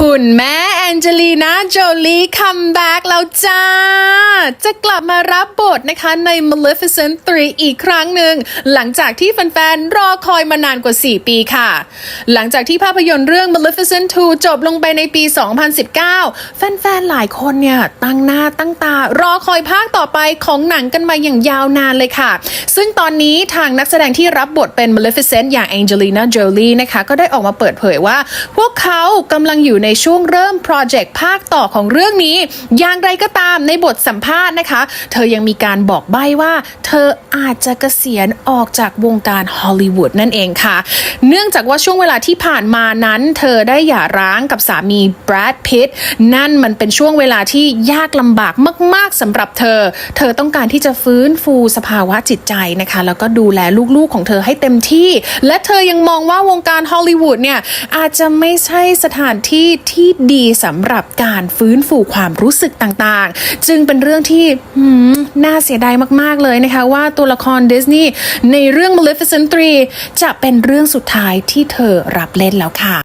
คุณแม่ องเจลีนาโจลีคัมแบ็กแล้วจ้า จะกลับมารับบทนะคะใน Maleficent 3 อีกครั้งหนึ่ง หลังจากที่แฟนๆ รอคอยมานานกว่า 4 ปีค่ะ หลังจากที่ภาพยนตร์เรื่อง Maleficent 2 จบลงไปในปี 2019 แฟนๆ หลายคนเนี่ย ตั้งหน้าตั้งตารอคอยภาคต่อไปของหนังกันมาอย่างยาวนานเลยค่ะ ซึ่งตอนนี้ทางนักแสดงที่รับบทเป็น Maleficent อย่าง Angelina Jolie นะคะก็ได้ออกมาเปิดเผยว่า พวกเขากำลังอยู่ในช่วงเริ่มโปรเจกต์ภาคต่อของเรื่องนี้ อย่างไรก็ตามในบทสัมภาษณ์นะคะ เธอยังมีการบอกใบ้ว่า เธออาจจะเกษียณออกจากวงการฮอลลีวูดนั่นเองค่ะ เนื่องจากว่าช่วงเวลาที่ผ่านมานั้น เธอได้หย่าร้างกับสามีแบรดพิตนั่นมันเป็นช่วงเวลาที่ยากลำบากมากๆสำหรับเธอ เธอต้องการที่จะฟื้นฟูสภาวะจิตใจนะคะ แล้วก็ดูแลลูกๆของเธอให้เต็มที่ และเธอยังมองว่าวงการฮอลลีวูดเนี่ยอาจจะไม่ใช่สถานที่ที่ดีสำหรับการฟื้นฟูความรู้สึกต่างๆ จึงเป็นเรื่องที่น่าเสียดายมากๆเลยนะคะ ว่าตัวละครดิสนีย์ในเรื่อง Maleficent 3 จะเป็นเรื่องสุดท้ายที่เธอรับเล่นแล้วค่ะ